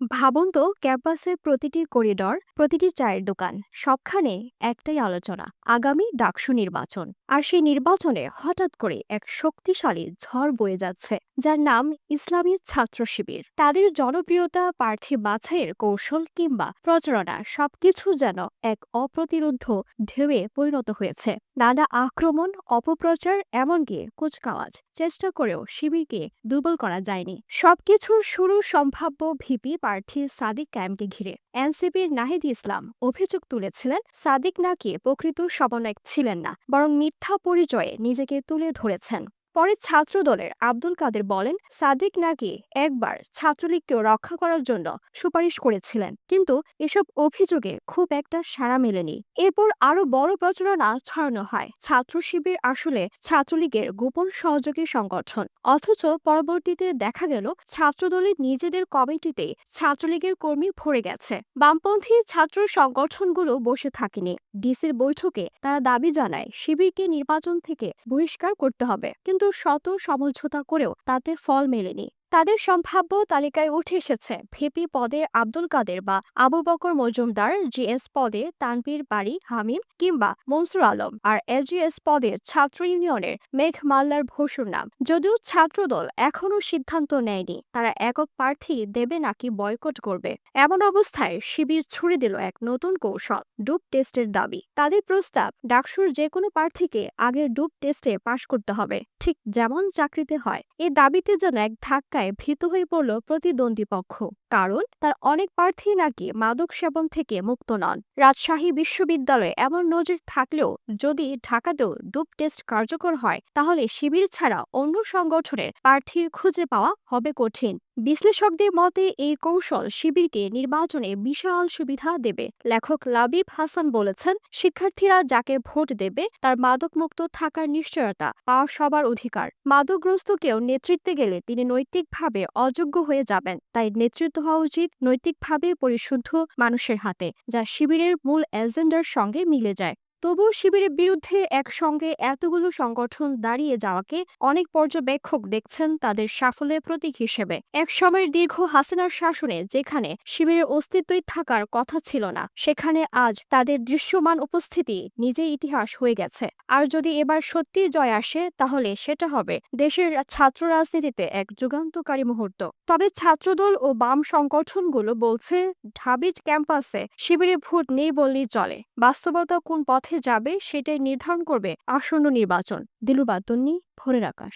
ভাবুন তো ক্যাম্পাসের প্রতিটি করিডর প্রতিটি চায়ের দোকান সবখানে একটাই আলোচনা আগামী ডাকসু নির্বাচন। আর সেই নির্বাচনে হঠাৎ করে এক শক্তিশালী ঝড় বয়ে যাচ্ছে, যার নাম ইসলামী ছাত্র শিবির। তাদের জনপ্রিয়তা প্রার্থী বাছাইয়ের কৌশল কিংবা প্রচারণা সবকিছু যেন এক অপ্রতিরোধ ঢেউয়ে পরিণত হয়েছে। নানা আক্রমণ, অপপ্রচার, এমনকি কুচকাওয়াজ, চেষ্টা করেও শিবিরকে দুর্বল করা যায়নি। সবকিছুর শুরু সম্ভাব্য ভিপি প্রার্থী সাদিক ক্যাম্পকে ঘিরে। এনসিপির নাহিদ ইসলাম অভিযোগ তুলেছিলেন, সাদিক নাকি প্রকৃত সমন্বয়ক ছিলেন না, বরং মিথ্যা পরিচয়ে নিজেকে তুলে ধরেছেন। পরে ছাত্রদলের আব্দুল কাদের বলেন, সাদিক নাকি একবার ছাত্রলীগকেও রক্ষা করার জন্য সুপারিশ করেছিলেন, কিন্তু এসব অভিযোগে খুব একটা সাড়া মেলেনি। এরপর আরও বড় প্রচারণা ছড়ানো হয়। ছাত্র শিবির আসলে ছাত্রলীগের গোপন সহযোগী সংগঠন। অথচ পরবর্তীতে দেখা গেল, ছাত্রদলের নিজেদের কমিটিতে ছাত্রলীগের কর্মী ভরে গেছে। বামপন্থী ছাত্র সংগঠনগুলো বসে থাকেনি। ডিসির বৈঠকে তারা দাবি জানায়, শিবিরকে নির্বাচন থেকে বহিষ্কার করতে হবে। কিন্তু শত সমঝোতা করেও তাতে ফল মেলেনি। তাদের সম্ভাব্য তালিকায় উঠে এসেছে ভিপি পদে আব্দুল কাদের বা আবু বকর মজুমদার, জিএস পদে তানভীর বাড়ি হামিম কিংবা মনসুর আলম আর এলজিএস পদে ছাত্র ইউনিয়নের মেঘ মাল্লার ভসুর নাম। যদিও ছাত্রদল এখনও সিদ্ধান্ত নেয়নি, তারা একক প্রার্থী দেবে নাকি বয়কট করবে। এমন অবস্থায় শিবির ছুড়ে দিল এক নতুন কৌশল ডুব টেস্টের দাবি। তাদের প্রস্তাব, ডাকসুর যে কোনো প্রার্থীকে আগের ডুব টেস্টে পাশ করতে হবে। ঠিক যেমন চাকরিতে হয়, এ দাবিতে যেন এক ধাক্কা ধাক্কায় ভীত হয়ে পড়ল প্রতিদ্বন্দ্বী পক্ষ কারণ তার অনেক প্রার্থী নাকি মাদক সেবন থেকে মুক্ত নন। রাজশাহী বিশ্ববিদ্যালয়ে এমন নজির থাকলেও যদি ঢাকাতেও ডুব টেস্ট কার্যকর হয়, তাহলে শিবির ছাড়া অন্য সংগঠনের প্রার্থী খুঁজে পাওয়া হবে কঠিন। বিশ্লেষকদের মতে, এই কৌশল শিবিরকে নির্বাচনে বিশাল সুবিধা দেবে। লেখক লাবিব হাসান বলেছেন, শিক্ষার্থীরা যাকে ভোট দেবে, তার মাদকমুক্ত থাকার নিশ্চয়তা পাওয়া সবার অধিকার। মাদকগ্রস্ত কেউ নেতৃত্বে গেলে তিনি নৈতিকভাবে অযোগ্য হয়ে যাবেন। তাই নেতৃত্ব হওয়া উচিত নৈতিকভাবে পরিশুদ্ধ মানুষের হাতে, যা শিবিরের মূল এজেন্ডার সঙ্গে মিলে যায়। তবুও শিবিরের বিরুদ্ধে একসঙ্গে এতগুলো সংগঠন দাঁড়িয়ে যাওয়াকে অনেক পর্যবেক্ষক দেখছেন তাদের সাফল্যের প্রতীক হিসেবে। এক সময়ের দীর্ঘ হাসিনার শাসনে যেখানে শিবিরের অস্তিত্বই থাকার কথা ছিল না, সেখানে আজ তাদের দৃশ্যমান উপস্থিতি নিজেই ইতিহাস হয়ে গেছে। আর যদি এবার সত্যি জয় আসে, তাহলে সেটা হবে দেশের ছাত্র রাজনীতিতে এক যুগান্তকারী মুহূর্ত। তবে ছাত্রদল ও বাম সংগঠনগুলো বলছে, ঢাবিজ ক্যাম্পাসে শিবিরে ভোট নেই বললেই চলে। বাস্তবতা কোন পথে যাবে সেটাই নির্ধারণ করবে আসন্ন নির্বাচন। দিলুবাতন্নি ভোরের আকাশ।